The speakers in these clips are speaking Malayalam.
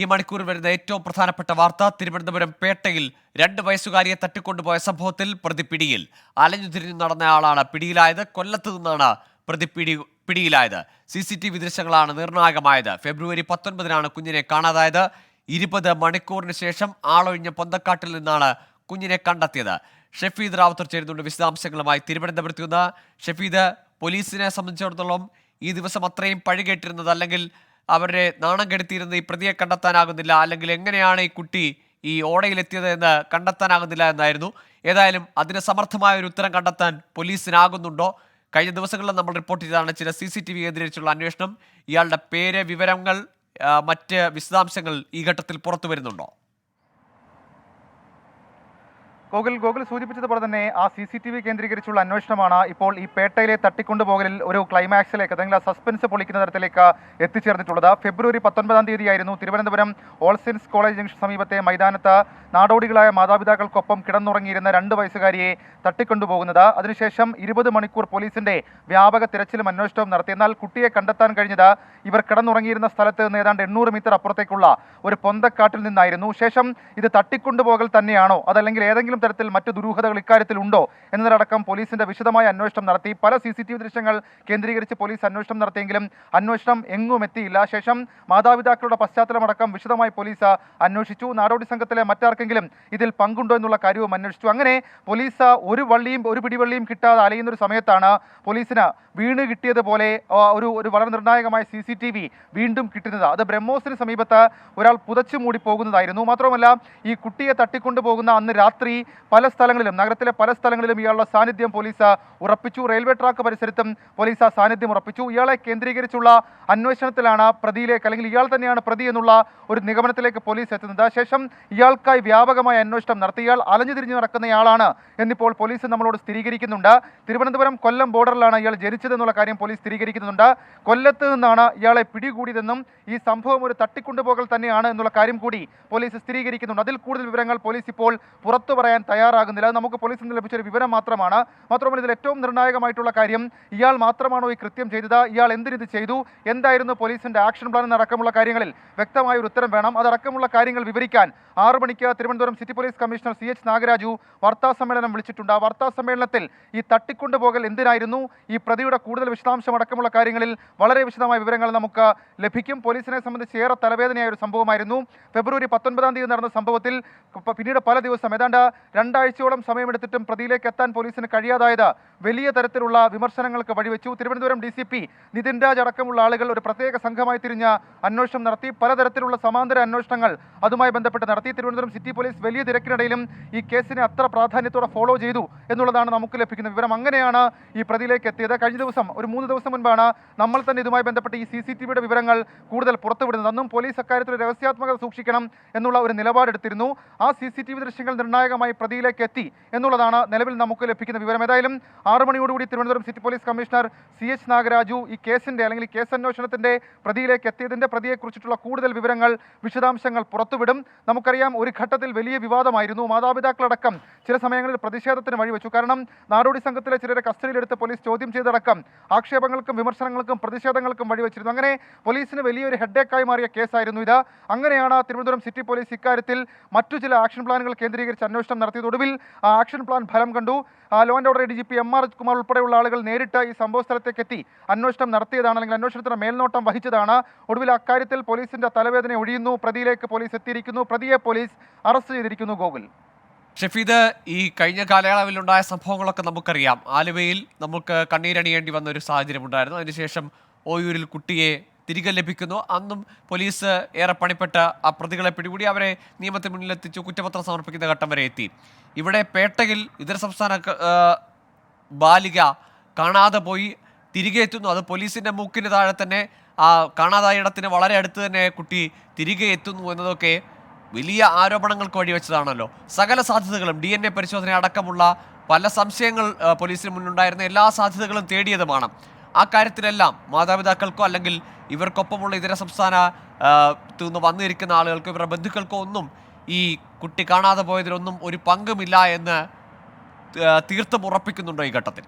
ഈ മണിക്കൂറിൽ വരുന്ന ഏറ്റവും പ്രധാനപ്പെട്ട വാർത്ത തിരുവനന്തപുരം പേട്ടയിൽ രണ്ട് വയസ്സുകാരിയെ തട്ടിക്കൊണ്ടുപോയ സംഭവത്തിൽ പ്രതി പിടിയിൽ. അലഞ്ഞു തിരിഞ്ഞു നടന്നയാളാണ് പിടിയിലായത്. കൊല്ലത്ത് നിന്നാണ് പ്രതി പിടി പിടിയിലായത്. സി സി ടി വി ദൃശ്യങ്ങളാണ് നിർണായകമായത്. ഫെബ്രുവരി പത്തൊൻപതിനാണ് കുഞ്ഞിനെ കാണാതായത്. ഇരുപത് മണിക്കൂറിന് ശേഷം ആളൊഴിഞ്ഞ പൊന്തക്കാട്ടിൽ നിന്നാണ് കുഞ്ഞിനെ കണ്ടെത്തിയത്. ഷഫീദ് റാവത്തർ ചേരുന്നുണ്ട് വിശദാംശങ്ങളുമായി തിരുവനന്തപുരത്ത് നിന്ന്. ഷഫീദ് പോലീസിനെ സംബന്ധിച്ചിടത്തോളം ഈ ദിവസം അത്രയും പഴികേട്ടിരുന്നത് അല്ലെങ്കിൽ അവരെ നാണം കെടുത്തിയിരുന്നത് ഈ പ്രതിയെ കണ്ടെത്താനാകുന്നില്ല. അല്ലെങ്കിൽ എങ്ങനെയാണ് ഈ കുട്ടി ഈ ഓടയിലെത്തിയത് എന്ന് കണ്ടെത്താനാകുന്നില്ല എന്നായിരുന്നു. ഏതായാലും അതിന് സമർത്ഥമായ ഒരു ഉത്തരം കണ്ടെത്താൻ പോലീസിനാകുന്നുണ്ടോ? കഴിഞ്ഞ ദിവസങ്ങളിൽ നമ്മൾ റിപ്പോർട്ട് ചെയ്തതാണ് ചില സി സി ടി വി കേന്ദ്രീകരിച്ചുള്ള അന്വേഷണം. ഇയാളുടെ പേര് വിവരങ്ങൾ മറ്റ് വിശദാംശങ്ങൾ ഈ ഘട്ടത്തിൽ പുറത്തു വരുന്നുണ്ടോ? ഗോകുൽ ഗോകുൽ സൂചിപ്പിച്ചതുപോലെ തന്നെ ആ സി സി ടി വി കേന്ദ്രീകരിച്ചുള്ള അന്വേഷണമാണ് ഇപ്പോൾ ഈ പേട്ടയിലെ തട്ടിക്കൊണ്ടുപോകലിൽ ഒരു ക്ലൈമാക്സിലേക്ക് അല്ലെങ്കിൽ ആ സസ്പെൻസ് പൊളിക്കുന്ന തരത്തിലേക്ക് എത്തിച്ചേർന്നിട്ടുള്ളത്. ഫെബ്രുവരി പത്തൊൻപതാം തീയതിയായിരുന്നു Thiruvananthapuram all saints college junction സമീപത്തെ മൈതാനത്ത് നാടോടികളായ മാതാപിതാക്കൾക്കൊപ്പം കിടന്നുറങ്ങിയിരുന്ന രണ്ട് വയസ്സുകാരിയെ തട്ടിക്കൊണ്ടുപോകുന്നത്. അതിനുശേഷം ഇരുപത് മണിക്കൂർ പോലീസിന്റെ വ്യാപക തിരച്ചിലും അന്വേഷണവും നടത്തി. എന്നാൽ കുട്ടിയെ കണ്ടെത്താൻ കഴിഞ്ഞത് ഇവർ കിടന്നുറങ്ങിയിരുന്ന സ്ഥലത്ത് നിന്ന് ഏതാണ്ട് എണ്ണൂറ് മീറ്റർ അപ്പുറത്തേക്കുള്ള ഒരു പൊന്തക്കാട്ടിൽ നിന്നായിരുന്നു. ശേഷം ഇത് തട്ടിക്കൊണ്ടുപോകൽ തന്നെയാണോ? അതല്ലെങ്കിൽ ഏതെങ്കിലും തരത്തിൽ മറ്റു ദുരൂഹതകൾ ഇക്കാര്യത്തിൽ ഉണ്ടോ എന്നതിലടക്കം പോലീസിന്റെ വിശദമായ അന്വേഷണം നടത്തി. പല സി ദൃശ്യങ്ങൾ കേന്ദ്രീകരിച്ച് പോലീസ് അന്വേഷണം നടത്തിയെങ്കിലും അന്വേഷണം എങ്ങും എത്തിയില്ല. ശേഷം മാതാപിതാക്കളുടെ പശ്ചാത്തലമടക്കം വിശദമായി പോലീസ് അന്വേഷിച്ചു. നാടോടി സംഘത്തിലെ മറ്റാർക്കെങ്കിലും ഇതിൽ പങ്കുണ്ടോ എന്നുള്ള കാര്യവും അന്വേഷിച്ചു. അങ്ങനെ പോലീസ് ഒരു വള്ളിയും ഒരു പിടിവള്ളിയും കിട്ടാതെ അലയുന്ന ഒരു സമയത്താണ് പോലീസിന് വീണ് കിട്ടിയതുപോലെ ഒരു ഒരു വളരെ നിർണായകമായ സി സി ടി വി വീണ്ടും കിട്ടുന്നത്. അത് ബ്രഹ്മോസിന് സമീപത്ത് ഒരാൾ പുതച്ചു മൂടി പോകുന്നതായിരുന്നു. മാത്രമല്ല ഈ കുട്ടിയെ തട്ടിക്കൊണ്ടുപോകുന്ന അന്ന് രാത്രി പല സ്ഥലങ്ങളിലും നഗരത്തിലെ പല സ്ഥലങ്ങളിലും ഇയാളുടെ സാന്നിധ്യം പോലീസ് ഉറപ്പിച്ചു. റെയിൽവേ ട്രാക്ക് പരിസരത്തും പോലീസ് ആ സാന്നിധ്യം ഉറപ്പിച്ചു. ഇയാളെ കേന്ദ്രീകരിച്ചുള്ള അന്വേഷണത്തിലാണ് പ്രതിയിലേക്ക് അല്ലെങ്കിൽ ഇയാൾ തന്നെയാണ് പ്രതി എന്നുള്ള ഒരു നിഗമനത്തിലേക്ക് പോലീസ് എത്തുന്നത്. ശേഷം ഇയാൾക്കായി വ്യാപകമായ അന്വേഷണം നടത്തി. ഇയാൾ അലഞ്ഞു തിരിഞ്ഞു നടക്കുന്നയാളാണ് എന്നിപ്പോൾ പോലീസ് നമ്മളോട് സ്ഥിരീകരിക്കുന്നുണ്ട്. തിരുവനന്തപുരം കൊല്ലം ബോർഡറിലാണ് ഇയാൾ ജനിച്ചതെന്നുള്ള കാര്യം പോലീസ് സ്ഥിരീകരിക്കുന്നുണ്ട്. കൊല്ലത്ത് നിന്നാണ് ഇയാളെ പിടികൂടിയതെന്നും ഈ സംഭവം ഒരു തട്ടിക്കൊണ്ടുപോകൽ തന്നെയാണ് എന്നുള്ള കാര്യം കൂടി പോലീസ് സ്ഥിരീകരിക്കുന്നുണ്ട്. അതിൽ കൂടുതൽ വിവരങ്ങൾ പോലീസ് ഇപ്പോൾ പുറത്തു പറയാൻ തയ്യാറാകുന്നില്ല. അത് നമുക്ക് പോലീസിൽ നിന്ന് ലഭിച്ച ഒരു വിവരം മാത്രമാണ്. മാത്രമല്ല ഇതിൽ ഏറ്റവും നിർണായകമായിട്ടുള്ള കാര്യം ഇയാൾ മാത്രമാണോ ഈ കൃത്യം ചെയ്തത്? ഇയാൾ എന്തിനിത് ചെയ്തു? എന്തായിരുന്നു പോലീസിന്റെ ആക്ഷൻ പ്ലാൻ എന്നടക്കമുള്ള കാര്യങ്ങളിൽ വ്യക്തമായ ഒരു ഉത്തരം വേണം. അതടക്കമുള്ള കാര്യങ്ങൾ വിവരിക്കാൻ ആറു മണിക്ക് Thiruvananthapuram city police commissioner C H Nagaraju വാർത്താ സമ്മേളനം വിളിച്ചിട്ടുണ്ട്. ആ വാർത്താ സമ്മേളനത്തിൽ ഈ തട്ടിക്കൊണ്ടുപോകൽ എന്തിനായിരുന്നു? ഈ പ്രതിയുടെ കൂടുതൽ വിശദാംശം അടക്കമുള്ള കാര്യങ്ങളിൽ വളരെ വിശദമായ വിവരങ്ങൾ നമുക്ക് ലഭിക്കും. പോലീസിനെ സംബന്ധിച്ച് ഏറെ തലവേദനയായ ഒരു സംഭവമായിരുന്നു. ഫെബ്രുവരി പത്തൊൻപതാം തീയതി നടന്ന സംഭവത്തിൽ പിന്നീട് പല ദിവസം ഏതാണ്ട് രണ്ടാഴ്ചയോളം സമയമെടുത്തിട്ടും പ്രതിയിലേക്ക് എത്താൻ പോലീസിന് കഴിയാതായത് വലിയ തരത്തിലുള്ള വിമർശനങ്ങൾക്ക് വഴിവെച്ചു. Thiruvananthapuram D C P Nithin Raj അടക്കമുള്ള ആളുകൾ ഒരു പ്രത്യേക സംഘമായി തിരിഞ്ഞ അന്വേഷണം നടത്തി. പലതരത്തിലുള്ള സമാന്തര അന്വേഷണങ്ങൾ അതുമായി ബന്ധപ്പെട്ട് നടത്തി. തിരുവനന്തപുരം സിറ്റി പോലീസ് വലിയ തിരക്കിനിടയിലും ഈ കേസിനെ അത്ര പ്രാധാന്യത്തോടെ ഫോളോ ചെയ്തു എന്നുള്ളതാണ് നമുക്ക് ലഭിക്കുന്ന വിവരം. അങ്ങനെയാണ് ഈ പ്രതിയിലേക്ക് എത്തിയത്. കഴിഞ്ഞ ദിവസം ഒരു മൂന്ന് ദിവസം മുൻപാണ് നമ്മൾ തന്നെ ഇതുമായി ബന്ധപ്പെട്ട് ഈ സി സി ടി വിയുടെ വിവരങ്ങൾ കൂടുതൽ പുറത്തുവിടുന്നത്. അന്നും പോലീസ് അക്കാര്യത്തിൽ രഹസ്യാത്മകത സൂക്ഷിക്കണം എന്നുള്ള ഒരു നിലപാടെടുത്തിരുന്നു. ആ സി സി ടി വി ദൃശ്യങ്ങൾ നിർണായകമായി പ്രതിയിലേക്ക് എത്തി എന്നുള്ളതാണ് നിലവിൽ നമുക്ക് ലഭിക്കുന്ന വിവരം. ഏതായാലും ആറു മണിയോടുകൂടി Thiruvananthapuram city police commissioner C H Nagaraju ഈ കേസിന്റെ അല്ലെങ്കിൽ കേസ് അന്വേഷണത്തിന്റെ പ്രതിയിലേക്ക് എത്തിയതിന്റെ പ്രതിയെക്കുറിച്ചിട്ടുള്ള കൂടുതൽ വിവരങ്ങൾ വിശദാംശങ്ങൾ പുറത്തുവിടും. നമുക്കറിയാം ഒരു ഘട്ടത്തിൽ വലിയ വിവാദമായിരുന്നു. മാതാപിതാക്കളടക്കം ചില സമയങ്ങളിൽ പ്രതിഷേധത്തിന് വഴിവെച്ചു. കാരണം നാടോടി സംഘത്തിലെ ചിലരെ കസ്റ്റഡിയിലെടുത്ത് പോലീസ് ചോദ്യം ചെയ്തടക്കം ആക്ഷേപങ്ങൾക്കും വിമർശനങ്ങൾക്കും പ്രതിഷേധങ്ങൾക്കും വഴിവെച്ചിരുന്നു. അങ്ങനെ പോലീസിന് വലിയൊരു ഹെഡേക്കായി മാറിയ കേസായിരുന്നു ഇത്. അങ്ങനെയാണ് തിരുവനന്തപുരം സിറ്റി പോലീസ് ഇക്കാര്യത്തിൽ മറ്റു ചില ആക്ഷൻ പ്ലാനുകൾ കേന്ദ്രീകരിച്ച് അന്വേഷണം നടത്തിയത്. ഒടുവിൽ ആ ആക്ഷൻ പ്ലാൻ ഫലം കണ്ടു. Law and order D G P M R Kumar ഉൾപ്പെടെയുള്ള ആളുകൾ നേരിട്ട് ഈ സംഭവ സ്ഥലത്തേക്ക് എത്തി. അന്വേഷണം നടത്തിയതാണ് അല്ലെങ്കിൽ അന്വേഷണത്തിന് മേൽനോട്ടം വഹിച്ചതാണ്. ഒടുവിൽ അക്കാര്യത്തിൽ പോലീസിന്റെ തലവേദന ഒഴിയുന്നു. പ്രതിയിലേക്ക് പോലീസ് എത്തിയിരിക്കുന്നു. പ്രതിയെ പോലീസ് അറസ്റ്റ് ചെയ്തിരിക്കുന്നു ഗോകുൽ. ഷഫീദ് ഈ കഴിഞ്ഞ കാലയളവിലുണ്ടായ സംഭവങ്ങളൊക്കെ നമുക്കറിയാം. ആലുവയിൽ നമുക്ക് കണ്ണീരണിയേണ്ടി വന്ന ഒരു സാഹചര്യം ഉണ്ടായിരുന്നു അതിനുശേഷം ഓയൂരിൽ കുട്ടിയെ തിരികെ ലഭിക്കുന്നു. അന്നും പോലീസ് ഏറെ പണിപ്പെട്ട ആ പ്രതികളെ പിടികൂടി അവരെ നിയമത്തിന് മുന്നിലെത്തിച്ചു കുറ്റപത്രം സമർപ്പിക്കുന്ന ഘട്ടം വരെ എത്തി. ഇവിടെ പേട്ടയിൽ ഇതര സംസ്ഥാന ബാലിക കാണാതെ പോയി തിരികെ എത്തുന്നു. അത് പോലീസിന്റെ മൂക്കിന് താഴെ തന്നെ ആ കാണാതായ ഇടത്തിന് വളരെ അടുത്ത് തന്നെ കുട്ടി തിരികെ എത്തുന്നു എന്നതൊക്കെ വലിയ ആരോപണങ്ങൾക്ക് വഴിവെച്ചതാണല്ലോ. സകല സാധ്യതകളും ഡി എൻ എ പരിശോധന അടക്കമുള്ള പല സംശയങ്ങൾ പോലീസിന് മുന്നുണ്ടായിരുന്ന എല്ലാ സാധ്യതകളും തേടിയതുമാണ്. ആ കാര്യത്തിലെല്ലാം മാതാപിതാക്കൾക്കോ അല്ലെങ്കിൽ ഇവർക്കൊപ്പമുള്ള ഇതര സംസ്ഥാന നിന്ന് വന്നിരിക്കുന്ന ആളുകൾക്കോ ഇവരുടെ ബന്ധുക്കൾക്കോ ഒന്നും ഈ കുട്ടി കാണാതെ പോയതിലൊന്നും ഒരു പങ്കുമില്ല എന്ന് തീർത്തും ഉറപ്പിക്കുന്നുണ്ടോ ഈ ഘട്ടത്തിൽ?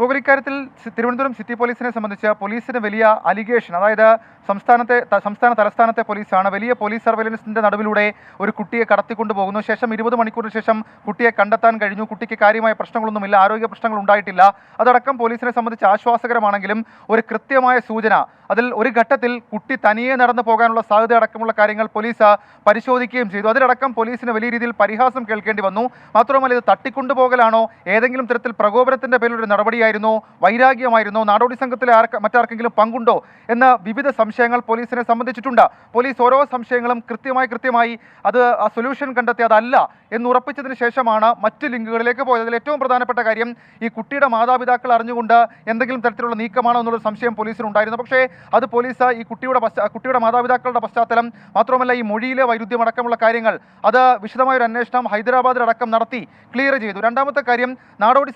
ഗോകുൽ ഇക്കാര്യത്തിൽ തിരുവനന്തപുരം സിറ്റി പോലീസിനെ സംബന്ധിച്ച് പോലീസിന് വലിയ അലിഗേഷൻ അതായത് സംസ്ഥാനത്തെ സംസ്ഥാന തലസ്ഥാനത്തെ പോലീസാണ് വലിയ പോലീസ് സർവൈലൻസിന്റെ നടുവിലൂടെ ഒരു കുട്ടിയെ കടത്തിക്കൊണ്ടു പോകുന്നു. ശേഷം ഇരുപത് മണിക്കൂറിന് ശേഷം കുട്ടിയെ കണ്ടെത്താൻ കഴിഞ്ഞു. കുട്ടിക്ക് കാര്യമായ പ്രശ്നങ്ങളൊന്നുമില്ല ആരോഗ്യ പ്രശ്നങ്ങൾ ഉണ്ടായിട്ടില്ല. അതടക്കം പോലീസിനെ സംബന്ധിച്ച് ആശ്വാസകരമാണെങ്കിലും ഒരു കൃത്യമായ സൂചന അതിൽ ഒരു ഘട്ടത്തിൽ കുട്ടി തനിയെ നടന്നു പോകാനുള്ള സാധ്യത അടക്കമുള്ള കാര്യങ്ങൾ പോലീസ് പരിശോധിക്കുകയും ചെയ്തു. അതിലടക്കം പോലീസിന് വലിയ രീതിയിൽ പരിഹാസം കേൾക്കേണ്ടി വന്നു. മാത്രമല്ല ഇത് തട്ടിക്കൊണ്ടുപോകലാണോ? ഏതെങ്കിലും തരത്തിൽ പ്രകോപനത്തിന്റെ പേരിൽ ഒരു നടപടിയായിരുന്നോ വൈരാഗ്യമായിരുന്നോ. നാടോടി സംഘത്തിലെ ആർക്ക് മറ്റാർക്കെങ്കിലും പങ്കുണ്ടോ? എന്ന വിവിധ സംശയങ്ങൾ പോലീസിനെ സംബന്ധിച്ചിട്ടുണ്ട്. പോലീസ് ഓരോ സംശയങ്ങളും കൃത്യമായി കൃത്യമായി അത് ആ സൊല്യൂഷൻ കണ്ടെത്തി അതല്ല എന്ന് ഉറപ്പിച്ചതിന് ശേഷമാണ് മറ്റ് ലിങ്കുകളിലേക്ക് പോയത്. അതിൽ ഏറ്റവും പ്രധാനപ്പെട്ട കാര്യം ഈ കുട്ടിയുടെ മാതാപിതാക്കൾ അറിഞ്ഞുകൊണ്ട് എന്തെങ്കിലും തരത്തിലുള്ള നീക്കമാണോ എന്നുള്ള സംശയം പോലീസിനുണ്ടായിരുന്നു. പക്ഷേ അത് പോലീസ് ഈ കുട്ടിയുടെ കുട്ടിയുടെ മാതാപിതാക്കളുടെ പശ്ചാത്തലം മാത്രമല്ല ഈ മൊഴിയിലെ വൈരുദ്ധ്യം അടക്കമുള്ള കാര്യങ്ങൾ അത് വിശദമായ ഒരു അന്വേഷണം ഹൈദരാബാദിലടക്കം നടത്തി ക്ലിയർ ചെയ്തു. രണ്ടാമത്തെ കാര്യം നാടോടി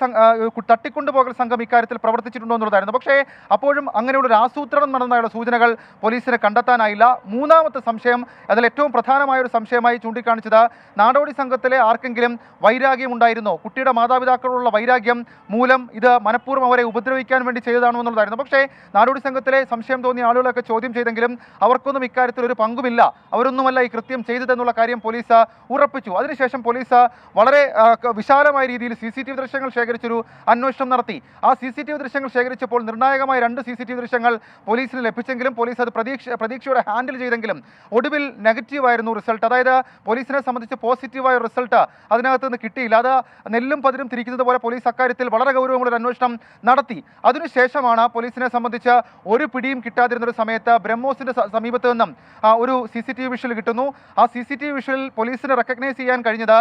തട്ടിക്കൊണ്ടുപോകൽ സംഘം ഇക്കാര്യത്തിൽ പ്രവർത്തിച്ചിട്ടുണ്ടോ എന്നുള്ളതായിരുന്നു. പക്ഷേ അപ്പോഴും അങ്ങനെയുള്ള ഒരു ആസൂത്രണം നടന്നതായുള്ള സൂചനകൾ പോലീസിന് കണ്ടെത്താനായില്ല. മൂന്നാമത്തെ സംശയം അതിൽ ഏറ്റവും പ്രധാനമായ ഒരു സംശയമായി ചൂണ്ടിക്കാണിച്ചത് നാടോടി സംഘത്തിലെ ആർക്കെങ്കിലും വൈരാഗ്യം ഉണ്ടായിരുന്നോ? കുട്ടിയുടെ മാതാപിതാക്കളോടുള്ള വൈരാഗ്യം മൂലം ഇത് മനഃപൂർവം അവരെ ഉപദ്രവിക്കാൻ വേണ്ടി ചെയ്തതാണോ എന്നുള്ളതായിരുന്നു. പക്ഷേ നാടോടി സംഘത്തിലെ സംശയം തോന്നിയ ആളുകളൊക്കെ ചോദ്യം ചെയ്തെങ്കിലും അവർക്കൊന്നും ഇക്കാര്യത്തിൽ ഒരു പങ്കുമില്ല. അവരൊന്നുമല്ല ഈ കൃത്യം ചെയ്തതെന്നുള്ള കാര്യം പോലീസ് ഉറപ്പിച്ചു. അതിനുശേഷം പോലീസ് വളരെ വിശാലമായ രീതിയിൽ സി സി ടി വി ദൃശ്യങ്ങൾ ശേഖരിച്ചൊരു അന്വേഷണം നടത്തി. ആ സി സി ടി വി ദൃശ്യങ്ങൾ ശേഖരിച്ചപ്പോൾ നിർണായകമായ രണ്ട് സി സി ടി വി ദൃശ്യങ്ങൾ പോലീസിന് ലഭിച്ചെങ്കിലും പോലീസ് അത് പ്രതീക്ഷ പ്രതീക്ഷയോടെ ഹാൻഡിൽ ചെയ്തെങ്കിലും ഒടുവിൽ നെഗറ്റീവായിരുന്നു റിസൾട്ട്. അതായത് പോലീസിനെ സംബന്ധിച്ച് പോസിറ്റീവായ റിസൾട്ട് അതിനകത്ത് നിന്ന് കിട്ടിയില്ല. അത് നെല്ലും പതിരും തിരിക്കുന്നത് പോലെ പോലീസ് അക്കാര്യത്തിൽ വളരെ ഗൗരവമുള്ള ഒരു അന്വേഷണം നടത്തി. അതിനുശേഷമാണ് പോലീസിനെ സംബന്ധിച്ച് ഒരു പിടിയും കിട്ടാതിരുന്ന ഒരു സമയത്ത് ബ്രഹ്മോസിന്റെ സമീപത്ത് നിന്നും ഒരു C C T V visual കിട്ടുന്നു. ആ സി സി ടി വി വിഷ്വലിൽ പോലീസിനെ റെക്കഗ്നൈസ് ചെയ്യാൻ കഴിഞ്ഞത്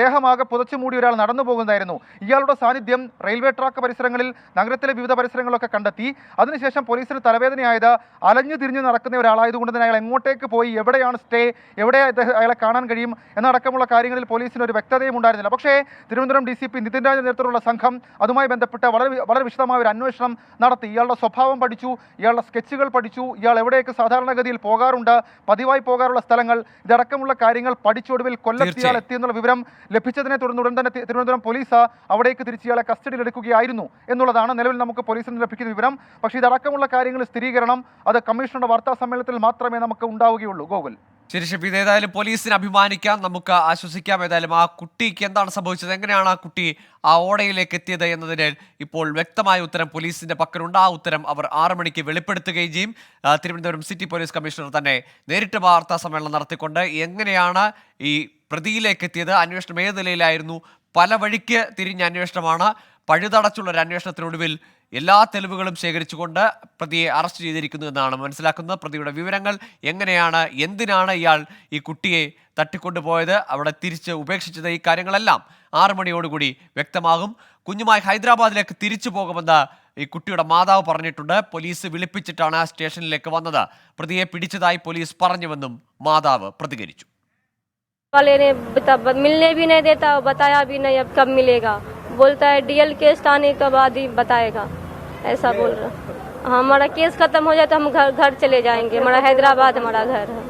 ദേഹമാകെ പുതച്ചു മൂടി ഒരാൾ നടന്നു പോകുന്നതായിരുന്നു ഇയാളുടെ സാന്നിധ്യം റെയിൽവേ ട്രാക്ക് പരിസരങ്ങളിൽ നഗരത്തിലെ വിവിധ പരിസരങ്ങളിലൊക്കെ കണ്ടെത്തി. അതിനുശേഷം പോലീസിന് തലവേദനയായത് അലഞ്ഞു തിരിഞ്ഞു നടക്കുന്ന ഒരാളായതുകൊണ്ട് തന്നെ അയാൾ എങ്ങോട്ടേക്ക് പോയി എവിടെയാണ് സ്റ്റേ എവിടെ അയാളെ കാണാൻ കഴിയും എന്നടക്കമുള്ള കാര്യങ്ങളിൽ പോലീസിന് ഒരു വ്യക്തതയും ഉണ്ടായിരുന്നില്ല. പക്ഷേ Thiruvananthapuram D C P Nithin Raj നേതൃത്വത്തിലുള്ള സംഘം അതുമായി ബന്ധപ്പെട്ട് വളരെ വളരെ വിശദമായ ഒരു അന്വേഷണം നടത്തി. ഇയാളുടെ സ്വഭാവം പഠിച്ചു ഇയാളുടെ സ്കെച്ചുകൾ പഠിച്ചു ഇയാൾ എവിടെയൊക്കെ സാധാരണഗതിയിൽ പോകാറുണ്ട് പതിവായി പോകാറുള്ള സ്ഥലങ്ങൾ ഇതടക്കമുള്ള കാര്യങ്ങൾ പഠിച്ചൊടുവിൽ കൊല്ലത്ത് ഇയാൾ എത്തിയെന്നുള്ള വിവരം ലഭിച്ചതിനെ തുടർന്ന് ഉടൻ തന്നെ തിരുവനന്തപുരം പോലീസ് അവിടേക്ക് തിരിച്ച് ഇയാളെ കസ്റ്റഡിയിൽ എടുക്കുകയായിരുന്നു എന്നുള്ളതാണ് നിലവിൽ നമുക്ക് പോലീസിൽ നിന്ന് ലഭിക്കുന്ന വിവരം. പക്ഷേ ഇതടക്കമുള്ള കാര്യങ്ങൾ സ്ഥിരീകരണം അത് കമ്മീഷണറുടെ വാർത്താ സമ്മേളനത്തിൽ മാത്രമേ നമുക്ക് ഉണ്ടാവുകയുള്ളൂ. ഗോകുൽ. ശരി ഷഫീദ് ഏതായാലും പോലീസിനെ അഭിമാനിക്കാം. നമുക്ക് ആശ്വസിക്കാം. ഏതായാലും ആ കുട്ടിക്ക് എന്താണ് സംഭവിച്ചത്? എങ്ങനെയാണ് ആ കുട്ടി ആ ഓടയിലേക്ക് എത്തിയത് എന്നതിന് ഇപ്പോൾ വ്യക്തമായ ഉത്തരം പോലീസിന്റെ പക്കലുണ്ട്. ആ ഉത്തരം അവർ ആറു മണിക്ക് വെളിപ്പെടുത്തുകയും ചെയ്യും. തിരുവനന്തപുരം സിറ്റി പോലീസ് കമ്മീഷണർ തന്നെ നേരിട്ട് വാർത്താ സമ്മേളനം നടത്തിക്കൊണ്ട് എങ്ങനെയാണ് ഈ പ്രതിയിലേക്ക് എത്തിയത്? അന്വേഷണം ഏത് നിലയിലായിരുന്നു? പല വഴിക്ക് തിരിഞ്ഞ അന്വേഷണമാണ്. പഴുതടച്ചുള്ള ഒരു അന്വേഷണത്തിനൊടുവിൽ എല്ലാ തെളിവുകളും ശേഖരിച്ചുകൊണ്ട് പ്രതിയെ അറസ്റ്റ് ചെയ്തിരിക്കുന്നു എന്നാണ് മനസ്സിലാക്കുന്നത് പ്രതിയുടെ വിവരങ്ങൾ എങ്ങനെയാണ് എന്തിനാണ് ഇയാൾ ഈ കുട്ടിയെ തട്ടിക്കൊണ്ടുപോയത് അവിടെ തിരിച്ച് ഉപേക്ഷിച്ചത് ഈ കാര്യങ്ങളെല്ലാം ആറു മണിയോടുകൂടി വ്യക്തമാകും കുഞ്ഞുമായി ഹൈദരാബാദിലേക്ക് തിരിച്ചു പോകുമെന്ന് ഈ കുട്ടിയുടെ മാതാവ് പറഞ്ഞിട്ടുണ്ട് പോലീസ് വിളിപ്പിച്ചിട്ടാണ് ആ സ്റ്റേഷനിലേക്ക് വന്നത് പ്രതിയെ പിടിച്ചതായി പോലീസ് പറഞ്ഞുവെന്നും മാതാവ് പ്രതികരിച്ചു वाले ने बता, ब- मिलने भी नहीं देता और बताया भी नहीं अब कब मिलेगा बोलता है डीएल केस आने के बाद ही बताएगा ऐसा बोल रहा हाँ, हमारा केस खत्म हो जाए तो हम घर घर चले जाएंगे हमारा हैदराबाद हमारा घर है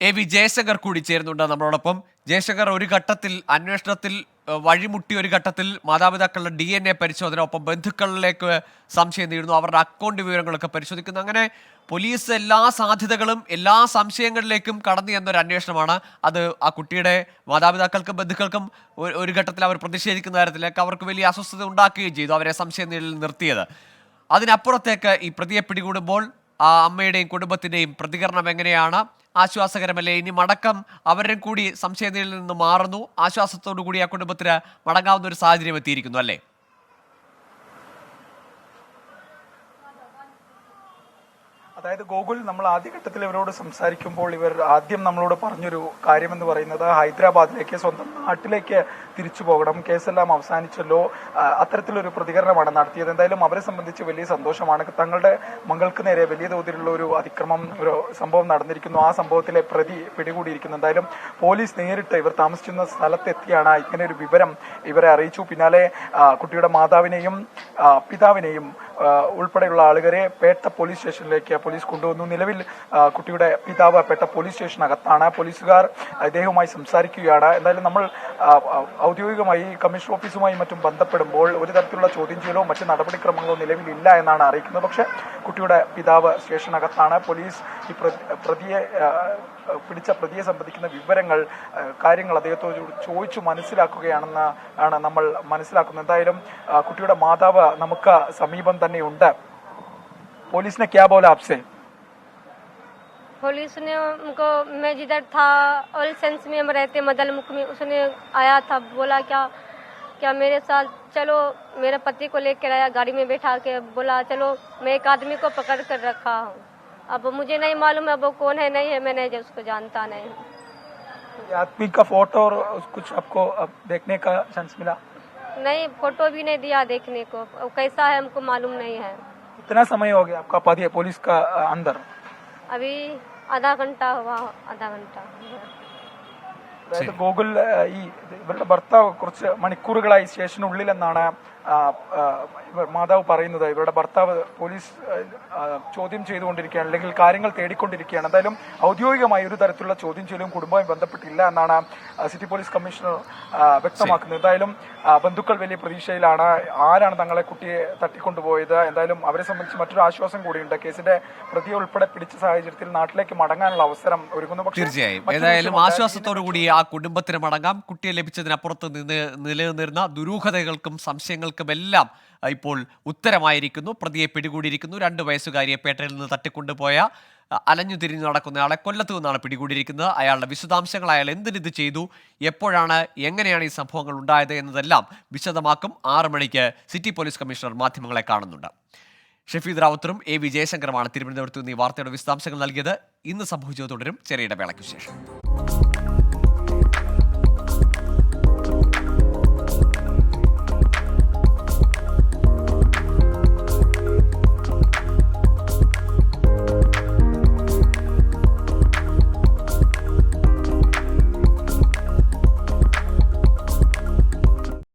എ വി ജയശങ്കർ കൂടി ചേരുന്നുണ്ട് നമ്മളോടൊപ്പം ജയശങ്കർ ഒരു ഘട്ടത്തിൽ അന്വേഷണത്തിൽ ഏഹ്, വഴിമുട്ടി ഒരു ഘട്ടത്തിൽ മാതാപിതാക്കളുടെ ഡി എൻ എ പരിശോധന ഒപ്പം ബന്ധുക്കളിലേക്ക് സംശയം നേടുന്നു അവരുടെ അക്കൗണ്ട് വിവരങ്ങളൊക്കെ പരിശോധിക്കുന്നു. അങ്ങനെ പോലീസ് എല്ലാ സാധ്യതകളും എല്ലാ സംശയങ്ങളിലേക്കും കടന്നു എന്നൊരു അന്വേഷണമാണ് അത്. ആ കുട്ടിയുടെ മാതാപിതാക്കൾക്കും ബന്ധുക്കൾക്കും ഒരു- ഘട്ടത്തിൽ അവർ പ്രതിഷേധിക്കുന്ന കാര്യത്തിലേക്ക് അവർക്ക് വലിയ അസ്വസ്ഥത ഉണ്ടാക്കുകയും ചെയ്തു. അവരെ സംശയം നേരിൽ നിർത്തിയത്. അതിനപ്പുറത്തേക്ക് ഈ പ്രതിയെ പിടികൂടുമ്പോൾ ആ അമ്മയുടെയും കുടുംബത്തിന്റെയും പ്രതികരണം എങ്ങനെയാണ്? ആശ്വാസകരമല്ലേ? ഇനി മടക്കം അവരും കൂടി സംശയത്തിൽ നിന്ന് മാറുന്നു. ആശ്വാസത്തോടു കൂടി ആ കുടുംബത്തിന് മടങ്ങാവുന്ന ഒരു സാഹചര്യം എത്തിയിരിക്കുന്നു അല്ലേ? അതായത് ഗോകുൽ നമ്മൾ ആദ്യഘട്ടത്തിൽ ഇവരോട് സംസാരിക്കുമ്പോൾ ഇവർ ആദ്യം നമ്മളോട് പറഞ്ഞൊരു കാര്യമെന്ന് പറയുന്നത് ഹൈദരാബാദിലേക്ക് സ്വന്തം നാട്ടിലേക്ക് തിരിച്ചു പോകണം കേസെല്ലാം അവസാനിച്ചല്ലോ അത്തരത്തിലൊരു പ്രതികരണമാണ് നടത്തിയത്. എന്തായാലും അവരെ സംബന്ധിച്ച് വലിയ സന്തോഷമാണ്. തങ്ങളുടെ മകൾക്ക് നേരെ വലിയ തോതിലുള്ള ഒരു അതിക്രമം ഒരു സംഭവം നടന്നിരിക്കുന്നു. ആ സംഭവത്തിലെ പ്രതി പിടികൂടിയിരിക്കുന്നു. എന്തായാലും പോലീസ് നേരിട്ട് ഇവർ താമസിക്കുന്ന സ്ഥലത്തെത്തിയാണ്. ഇങ്ങനെ ഒരു വിവരം ഇവരെ അറിയിച്ചു. പിന്നാലെ കുട്ടിയുടെ മാതാവിനെയും പിതാവിനെയും ഉൾപ്പെടെയുള്ള ആളുകളെ പേട്ട പോലീസ് സ്റ്റേഷനിലേക്ക് പോലീസ് കൊണ്ടുവന്നു. നിലവിൽ കുട്ടിയുടെ പിതാവ് പേട്ട പോലീസ് സ്റ്റേഷനകത്താണ്. പോലീസുകാർ ഇദ്ദേഹവുമായി സംസാരിക്കുകയാണ്. എന്തായാലും നമ്മൾ ഔദ്യോഗികമായി കമ്മീഷൻ ഓഫീസുമായി മറ്റും ബന്ധപ്പെടുമ്പോൾ ഒരു തരത്തിലുള്ള ചോദ്യം ചെയ്യലോ മറ്റ് നടപടിക്രമങ്ങളോ നിലവിലില്ല എന്നാണ് അറിയിക്കുന്നത്. പക്ഷേ കുട്ടിയുടെ പിതാവ് സ്റ്റേഷനകത്താണ്. പോലീസ് ഈ പ്രതിയെ പിടിച്ച പ്രതിയെ സംബന്ധിക്കുന്ന വിവരങ്ങൾ ആ, കാര്യങ്ങൾ അദ്ദേഹത്തോട് ചോദിച്ചു മനസ്സിലാക്കുകയാണെന്ന് ആണ് നമ്മൾ മനസ്സിലാക്കുന്നത് എന്തായാലും ആ, കുട്ടിയുടെ മാതാവ് നമുക്ക് സമീപം തന്നെയുണ്ട് പോലീസിനെ ക്യാ ബോല ആപ്സെ पुलिस ने उनको मैं जिधर था ऑल सेंस में हम रहते मदल मुख में उसने आया था बोला क्या क्या मेरे साथ चलो मेरे पति को लेकर आया गाड़ी में बैठा के बोला चलो मैं एक आदमी को पकड़ कर रखा हूँ अब मुझे नहीं मालूम है वो कौन है नहीं है मैंने जो उसको जानता नहीं हूँ आदमी का फोटो और कुछ आपको अब देखने का चांस मिला नहीं फोटो भी नहीं दिया देखने को अब कैसा है हमको मालूम नहीं है कितना समय हो गया आपका पति पुलिस का अ, अंदर अभी आधा घंटा हुआ आधा घंटा അതായത് ഗോകുൽ ആ, ഈ ഇവരുടെ ഭർത്താവ് കുറച്ച് മണിക്കൂറുകളായി സ്റ്റേഷനുള്ളിലെന്നാണ് ആ, ആ, ഇവർ മാതാവ് പറയുന്നത് ഇവരുടെ ഭർത്താവ് പോലീസ് ചോദ്യം ചെയ്തുകൊണ്ടിരിക്കുകയാണ് അല്ലെങ്കിൽ കാര്യങ്ങൾ തേടിക്കൊണ്ടിരിക്കുകയാണ്. എന്തായാലും ഔദ്യോഗികമായി ഒരു തരത്തിലുള്ള ചോദ്യം ചെയ്യലും കുടുംബവുമായി ബന്ധപ്പെട്ടില്ല എന്നാണ് സിറ്റി പോലീസ് കമ്മീഷണർ വ്യക്തമാക്കുന്നത്. എന്തായാലും ബന്ധുക്കൾ വലിയ പ്രതീക്ഷയിലാണ്. ആരാണ് തങ്ങളെ കുട്ടിയെ തട്ടിക്കൊണ്ടുപോയത്? എന്തായാലും അവരെ സംബന്ധിച്ച് മറ്റൊരു ആശ്വാസം കൂടിയുണ്ട്. കേസിന്റെ പ്രതിയെ ഉൾപ്പെടെ പിടിച്ച സാഹചര്യത്തിൽ നാട്ടിലേക്ക് മടങ്ങാനുള്ള അവസരം ഒരുങ്ങുന്നു തീർച്ചയായും. ഏതായാലും ആശ്വാസത്തോടു കൂടി ആ കുടുംബത്തിന് മടങ്ങാം. കുട്ടിയെ ലഭിച്ചതിനപ്പുറത്ത് നിന്ന് നിലനിന്നിരുന്ന ദുരൂഹതകൾക്കും സംശയങ്ങൾക്കും ആ, ഇപ്പോൾ ഉത്തരമായിരിക്കുന്നു പ്രതിയെ പിടികൂടിയിരിക്കുന്നു. രണ്ട് വയസ്സുകാരിയെ പേട്ടയിൽ നിന്ന് തട്ടിക്കൊണ്ടുപോയ അലഞ്ഞു തിരിഞ്ഞു നടക്കുന്നയാളെ കൊല്ലത്തു നിന്നാണ് പിടികൂടിയിരിക്കുന്നത്. അയാളുടെ വിശദാംശങ്ങൾ അയാൾ എന്തിനിത് ചെയ്തു എപ്പോഴാണ് എങ്ങനെയാണ് ഈ സംഭവങ്ങൾ ഉണ്ടായത് എന്നതെല്ലാം വിശദമാക്കും ആറു മണിക്ക് സിറ്റി പോലീസ് കമ്മീഷണർ മാധ്യമങ്ങളെ കാണുന്നുണ്ട്. ഷഫീദ് റാവത്തറും എ വി ജയശങ്കറുമാണ് തിരുവനന്തപുരത്ത് നിന്ന് ഈ വാർത്തയുടെ വിശദാംശങ്ങൾ നൽകിയത്. ഇന്ന് സംഭവിച്ചത് തുടരും. ചെറിയ ഇടവേളയ്ക്ക് ശേഷം.